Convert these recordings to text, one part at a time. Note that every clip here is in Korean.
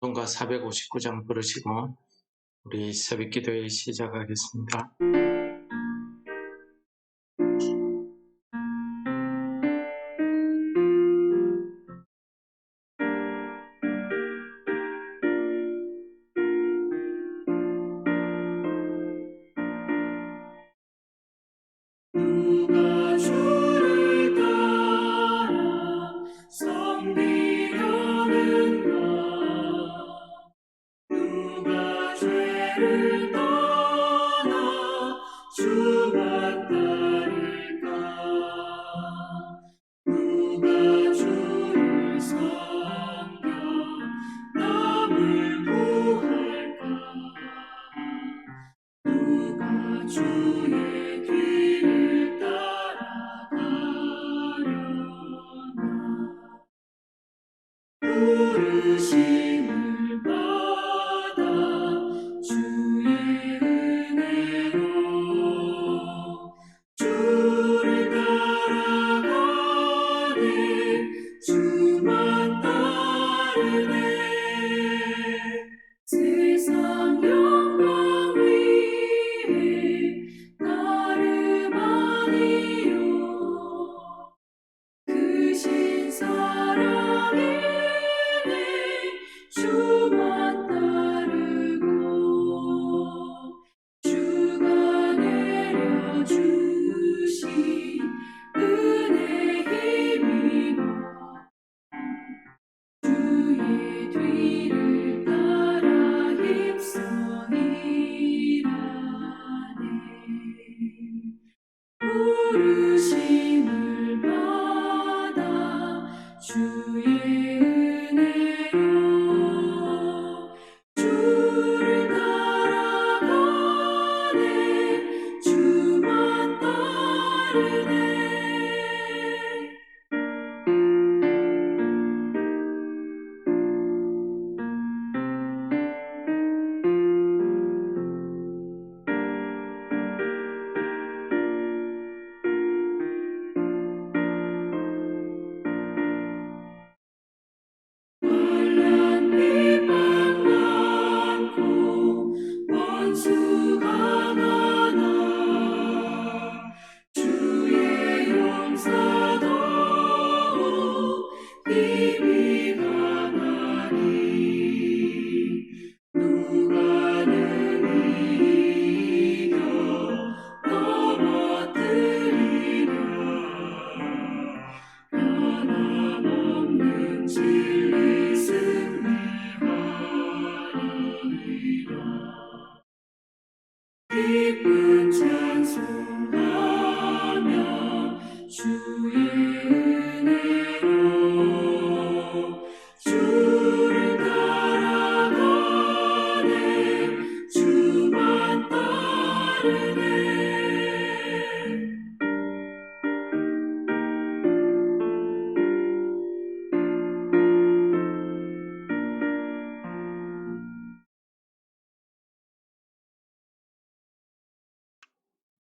동가 459장 부르시고 우리 새벽 기도회 시작하겠습니다. 죄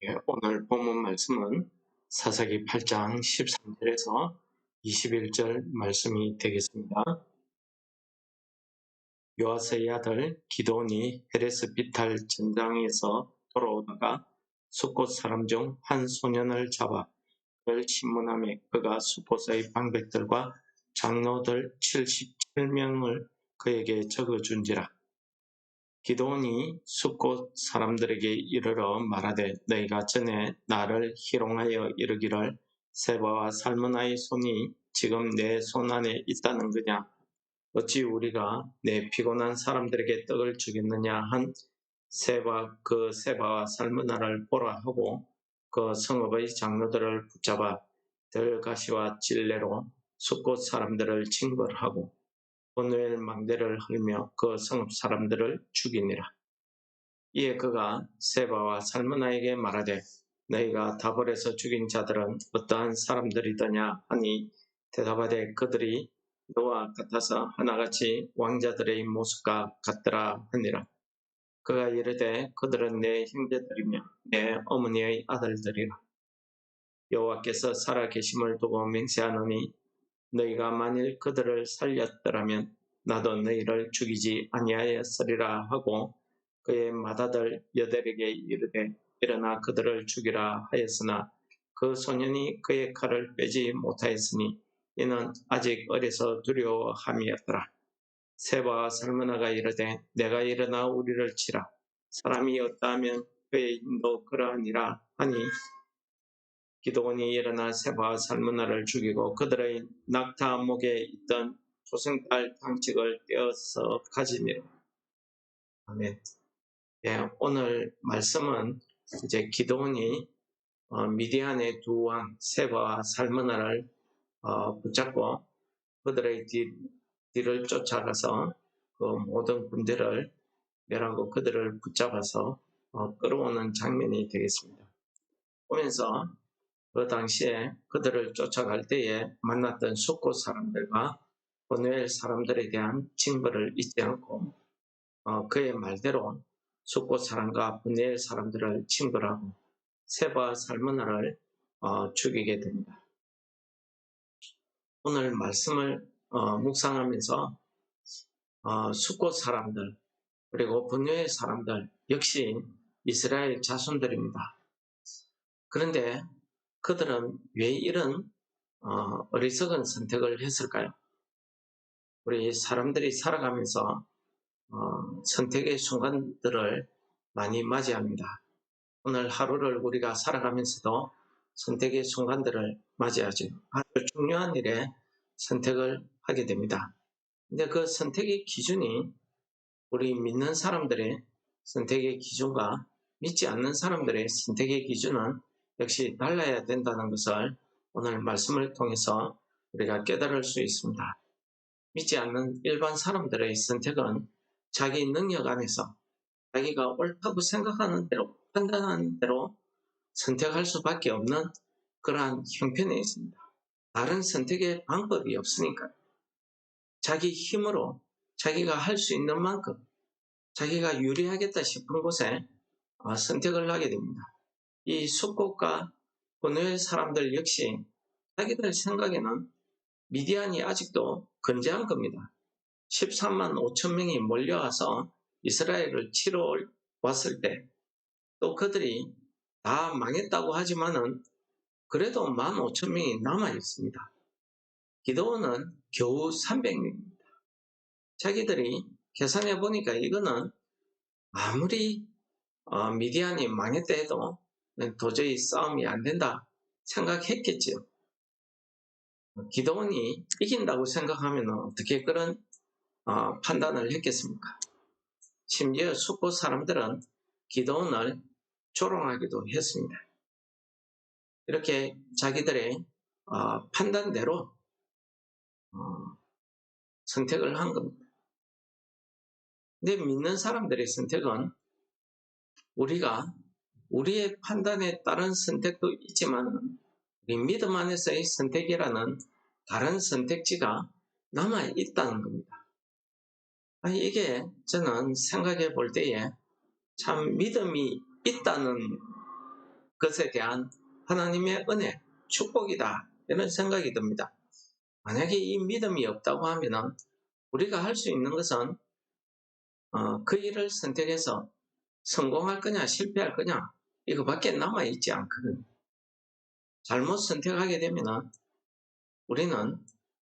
예, 오늘 본문 말씀은 사사기 8장 13절에서 21절 말씀이 되겠습니다. 요아스의 아들 기도온이 헤레스 비탈 전장에서 돌아오다가 숫곳 사람 중 한 소년을 잡아 그를 신문함에 그가 숫곳의 방백들과 장로들 77명을 그에게 적어준지라. 기도온이 숫곳 사람들에게 이르러 말하되 너희가 전에 나를 희롱하여 이르기를 세바와 살문아의 손이 지금 내 손 안에 있다는 거냐? 어찌 우리가 내 피곤한 사람들에게 떡을 주겠느냐? 한 세바 그 세바와 살문아를 보라 하고 그 성읍의 장로들을 붙잡아 들가시와 찔레로 숫곳 사람들을 징벌하고 오늘 망대를 흘며 그 성읍 사람들을 죽이니라. 이에 그가 세바와 살문아에게 말하되 너희가 다볼에서 죽인 자들은 어떠한 사람들이더냐 하니 대답하되 그들이 너와 같아서 하나같이 왕자들의 모습과 같더라 하니라. 그가 이르되 그들은 내 형제들이며 내 어머니의 아들들이라. 여호와께서 살아 계심을 두고 맹세하노니 너희가 만일 그들을 살렸더라면 나도 너희를 죽이지 아니하였으리라 하고 그의 맏아들 여델에게 이르되 일어나 그들을 죽이라 하였으나 그 소년이 그의 칼을 빼지 못하였으니 이는 아직 어려서 두려워함이었더라. 세바와 살문나가 이르되 내가 일어나 우리를 치라 사람이 없다면 그의 힘도 그러하니라 하니 기도원이 일어나 세바와 살문나를 죽이고 그들의 낙타 목에 있던 조승달 장식을 떼어서 가지니라. 아멘. 예, 오늘 말씀은 이제 기도원이 어, 미디안의 두 왕 세바와 살문나를 어, 붙잡고 그들의 뒤, 뒤를 쫓아가서 그 모든 군대를 멸하고 그들을 붙잡아서 어, 끌어오는 장면이 되겠습니다. 보면서 그 당시에 그들을 쫓아갈 때에 만났던 숙고 사람들과 보누엘 사람들에 대한 징벌을 잊지 않고 어, 그의 말대로 숙고 사람과 보누엘 사람들을 징벌하고 세바 살문나를 어, 죽이게 됩니다. 오늘 말씀을 어, 묵상하면서 어, 숙고 사람들 그리고 분녀의 사람들 역시 이스라엘 자손들입니다. 그런데 그들은 왜 이런 어, 어리석은 선택을 했을까요? 우리 사람들이 살아가면서 어, 선택의 순간들을 많이 맞이합니다. 오늘 하루를 우리가 살아가면서도 선택의 순간들을 맞이하죠. 아주 중요한 일에 선택을 하게 됩니다. 근데 그 선택의 기준이 우리 믿는 사람들의 선택의 기준과 믿지 않는 사람들의 선택의 기준은 역시 달라야 된다는 것을 오늘 말씀을 통해서 우리가 깨달을 수 있습니다. 믿지 않는 일반 사람들의 선택은 자기 능력 안에서 자기가 옳다고 생각하는 대로 판단하는 대로 선택할 수밖에 없는 그러한 형편에 있습니다. 다른 선택의 방법이 없으니까 자기 힘으로 자기가 할 수 있는 만큼 자기가 유리하겠다 싶은 곳에 어, 선택을 하게 됩니다. 이 숙곡과 고뇌의 사람들 역시 자기들 생각에는 미디안이 아직도 건재한 겁니다. 13만 5천 명이 몰려와서 이스라엘을 치러 왔을 때 또 그들이 다 망했다고 하지만은 그래도 1만 5천 명이 남아 있습니다. 기도원은 겨우 300명입니다. 자기들이 계산해 보니까 이거는 아무리 어, 미디안이 망했다 해도 도저히 싸움이 안 된다 생각했겠지요. 기도원이 이긴다고 생각하면 어떻게 그런 어, 판단을 했겠습니까? 심지어 숙고 사람들은 기도원을 조롱하기도 했습니다. 이렇게 자기들의 어, 판단대로 어, 선택을 한 겁니다. 근데 믿는 사람들의 선택은 우리가 우리의 판단에 따른 선택도 있지만 우리 믿음 안에서의 선택이라는 다른 선택지가 남아 있다는 겁니다. 아, 이게 저는 생각해 볼 때에 참 믿음이 있다는 것에 대한 하나님의 은혜, 축복이다. 이런 생각이 듭니다. 만약에 이 믿음이 없다고 하면 우리가 할 수 있는 것은 어, 그 일을 선택해서 성공할 거냐 실패할 거냐 이거밖에 남아 있지 않거든. 잘못 선택하게 되면 우리는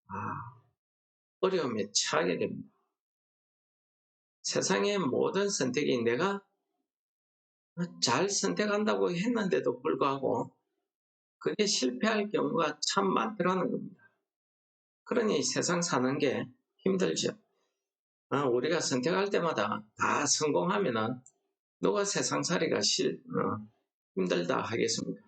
아, 어려움에 처하게 됩니다. 세상의 모든 선택이 내가 잘 선택한다고 했는데도 불구하고 그게 실패할 경우가 참 많더라는 겁니다. 그러니 세상 사는 게 힘들죠. 아, 우리가 선택할 때마다 다 성공하면은 누가 세상살이가 실, 어, 힘들다 하겠습니까?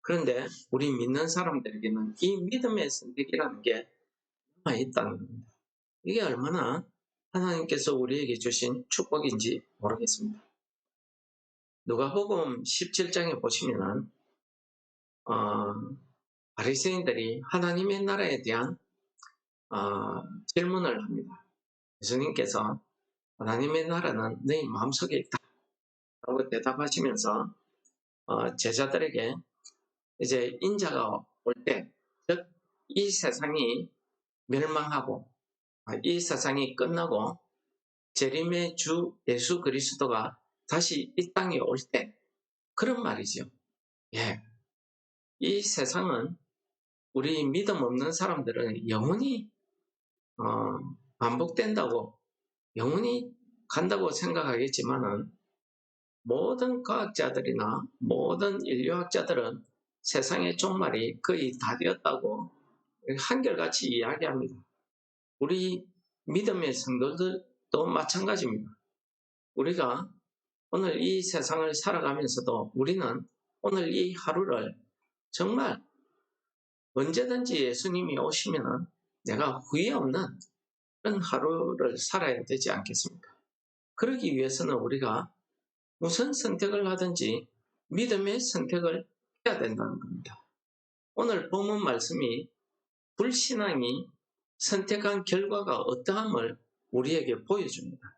그런데 우리 믿는 사람들에게는 이 믿음의 선택이라는 게 남아 있다는 겁니다. 이게 얼마나 하나님께서 우리에게 주신 축복인지 모르겠습니다. 누가복음 17장에 보시면은 어, 바리새인들이 하나님의 나라에 대한 어, 질문을 합니다. 예수님께서 하나님의 나라는 너희 마음속에 있다. 라고 대답하시면서 어, 제자들에게 이제 인자가 올 때, 즉, 이 세상이 멸망하고 아, 이 세상이 끝나고 재림의 주 예수 그리스도가 다시 이 땅에 올 때 그런 말이죠. 예. 이 세상은 우리 믿음 없는 사람들은 영원히 어, 반복된다고 영원히 간다고 생각하겠지만은 모든 과학자들이나 모든 인류학자들은 세상의 종말이 거의 다 되었다고 한결같이 이야기합니다. 우리 믿음의 성도들도 마찬가지입니다. 우리가 오늘 이 세상을 살아가면서도 우리는 오늘 이 하루를 정말 언제든지 예수님이 오시면은 내가 후회 없는 하루를 살아야 되지 않겠습니까? 그러기 위해서는 우리가 무슨 선택을 하든지 믿음의 선택을 해야 된다는 겁니다. 오늘 본문 말씀이 불신앙이 선택한 결과가 어떠함을 우리에게 보여줍니다.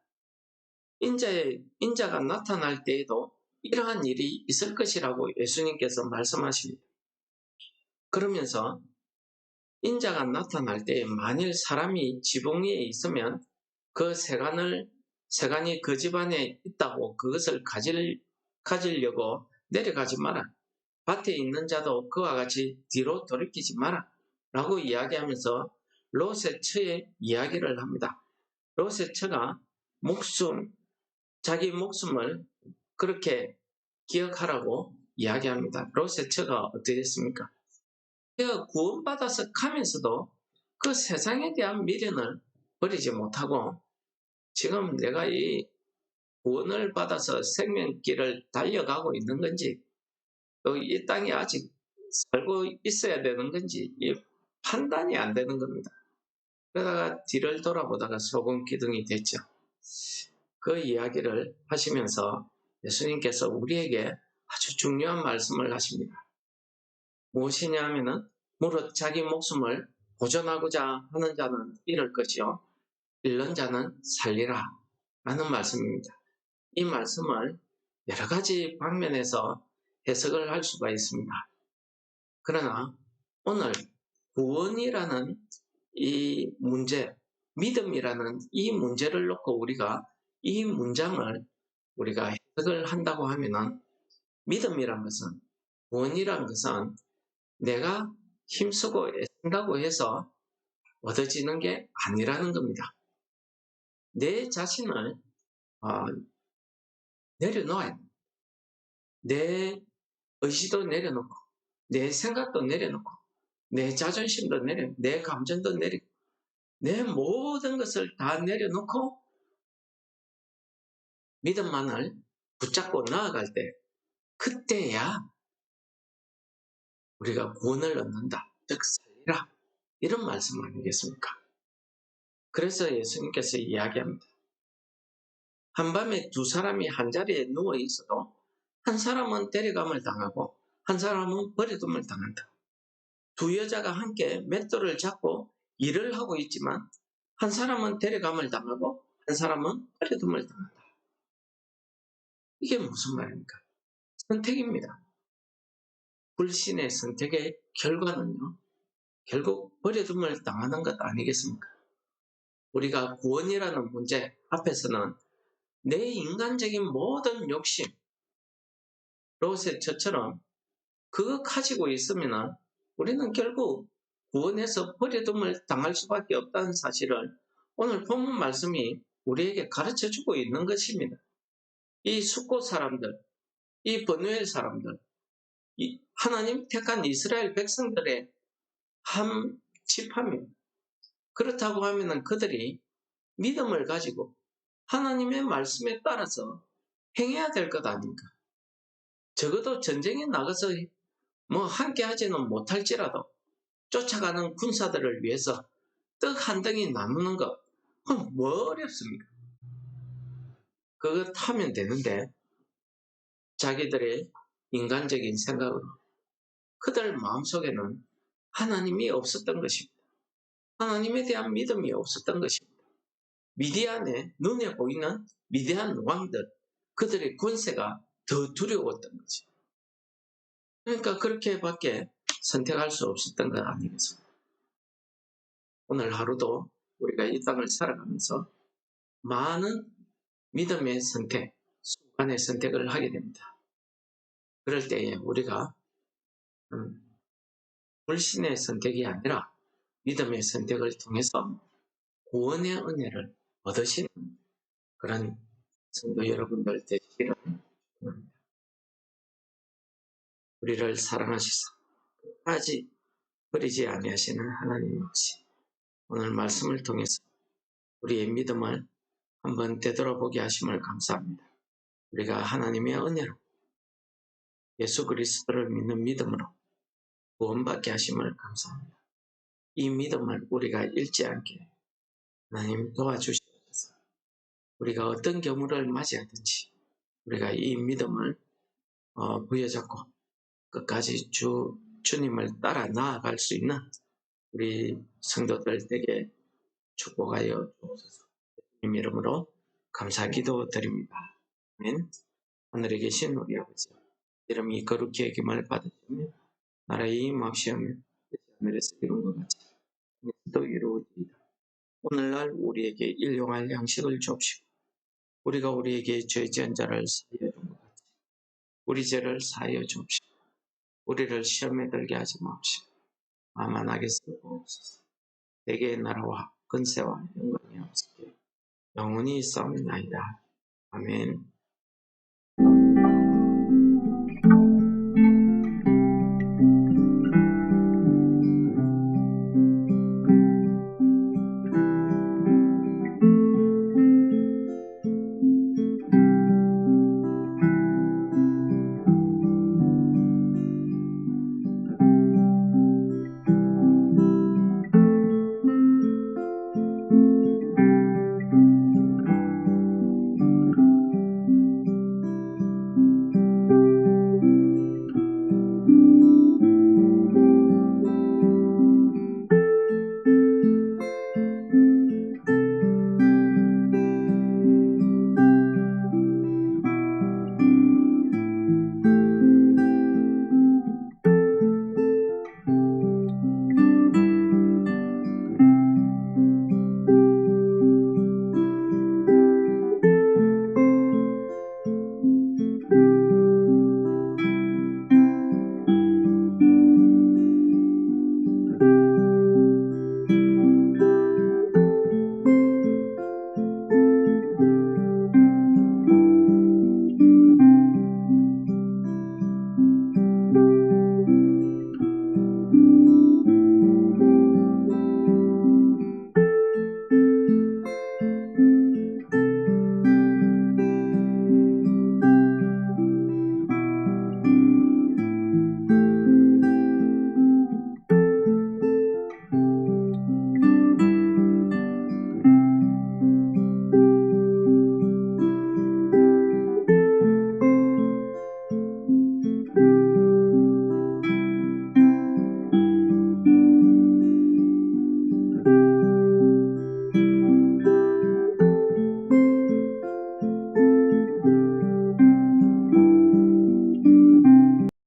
인자의, 인자가 나타날 때에도 이러한 일이 있을 것이라고 예수님께서 말씀하십니다. 그러면서 인자가 나타날 때 만일 사람이 지붕 위에 있으면 그 세간을 세간이 그 집안에 있다고 그것을 가질 가지려고 내려가지 마라. 밭에 있는 자도 그와 같이 뒤로 돌이키지 마라. 라고 이야기하면서 롯의 처의 이야기를 합니다. 롯의 처가 목숨, 자기 목숨을 그렇게 기억하라고 이야기합니다. 롯의 처가 어떻게 됐습니까? 그가 구원받아서 가면서도 그 세상에 대한 미련을 버리지 못하고 지금 내가 이 구원을 받아서 생명길을 달려가고 있는 건지 또이 땅에 아직 살고 있어야 되는 건지 이 판단이 안 되는 겁니다. 그러다가 뒤를 돌아보다가 소금 기둥이 됐죠. 그 이야기를 하시면서 예수님께서 우리에게 아주 중요한 말씀을 하십니다. 무엇이냐 하면은 무릇 자기 목숨을 보존하고자 하는 자는 잃을 것이요 잃는 자는 살리라 라는 말씀입니다. 이 말씀을 여러 가지 방면에서 해석을 할 수가 있습니다. 그러나 오늘 구원이라는 이 문제, 믿음이라는 이 문제를 놓고 우리가 이 문장을 우리가 해석을 한다고 하면은 믿음이란 것은 구원이란 것은 내가 힘쓰고 애쓴다고 해서 얻어지는 게 아니라는 겁니다. 내 자신을 어, 내려놓아야 돼. 내 의지도 내려놓고 내 생각도 내려놓고 내 자존심도 내려 내 감정도 내리고 내 모든 것을 다 내려놓고 믿음만을 붙잡고 나아갈 때 그때야 우리가 구원을 얻는다. 즉 살리라. 이런 말씀 아니겠습니까? 그래서 예수님께서 이야기합니다. 한밤에 두 사람이 한 자리에 누워 있어도 한 사람은 데려감을 당하고 한 사람은 버려둠을 당한다. 두 여자가 함께 맷돌을 잡고 일을 하고 있지만 한 사람은 데려감을 당하고 한 사람은 버려둠을 당한다. 이게 무슨 말입니까? 선택입니다. 불신의 선택의 결과는요, 결국 버려둠을 당하는 것 아니겠습니까? 우리가 구원이라는 문제 앞에서는 내 인간적인 모든 욕심, 롯의 처처럼 그거 가지고 있으면 우리는 결국 구원에서 버려둠을 당할 수밖에 없다는 사실을 오늘 본문 말씀이 우리에게 가르쳐 주고 있는 것입니다. 이 숙고 사람들, 이 버누엘 사람들, 이 하나님 택한 이스라엘 백성들의 한 집합입니다. 그렇다고 하면 그들이 믿음을 가지고 하나님의 말씀에 따라서 행해야 될 것 아닌가. 적어도 전쟁에 나가서 뭐 함께 하지는 못할지라도 쫓아가는 군사들을 위해서 떡 한 덩이 나누는 것, 그건 뭐 어렵습니까? 그거 타면 되는데, 자기들의 인간적인 생각으로 그들 마음속에는 하나님이 없었던 것입니다. 하나님에 대한 믿음이 없었던 것입니다. 미디안의 눈에 보이는 미디안 왕들, 그들의 권세가 더 두려웠던 거지. 그러니까 그렇게밖에 선택할 수 없었던 것 아니겠습니까? 오늘 하루도 우리가 이 땅을 살아가면서 많은 믿음의 선택, 순간의 선택을 하게 됩니다. 그럴 때에 우리가 음, 불신의 선택이 아니라 믿음의 선택을 통해서 구원의 은혜를 얻으시는 그런 성도 여러분들 되시기를 바랍니다. 우리를 사랑하시사 끝까지 버리지 아니하시는 하나님 없이 오늘 말씀을 통해서 우리의 믿음을 한번 되돌아보게 하심을 감사합니다. 우리가 하나님의 은혜로 예수 그리스도를 믿는 믿음으로 구원받게 하심을 감사합니다. 이 믿음을 우리가 잃지 않게 하나님 도와주시옵소서. 우리가 어떤 경우를 맞이하든지 우리가 이 믿음을 어, 부여잡고 끝까지 주 주님을 따라 나아갈 수 있는 우리 성도들 에게 축복하여 주옵소서. 주님 이름으로 감사 기도 드립니다. 아멘. 하늘에 계신 우리 아버지 이름 이 거룩히 여김을 받으시며 나라의 임합시오며 하늘에서 이룬 것 같이 또 이루어지이다. 오늘날 우리에게 일용할 양식을 주옵시고 우리가 우리에게 죄 지은 자를 사하여 준 것 같이 우리 죄를 사하여 주옵시고 우리를 시험에 들게 하지 마옵시고 아만 하게 쓰옵소서 대개의 나라와 근세와 영광이 없으게 영원히 있사옵나이다. 아멘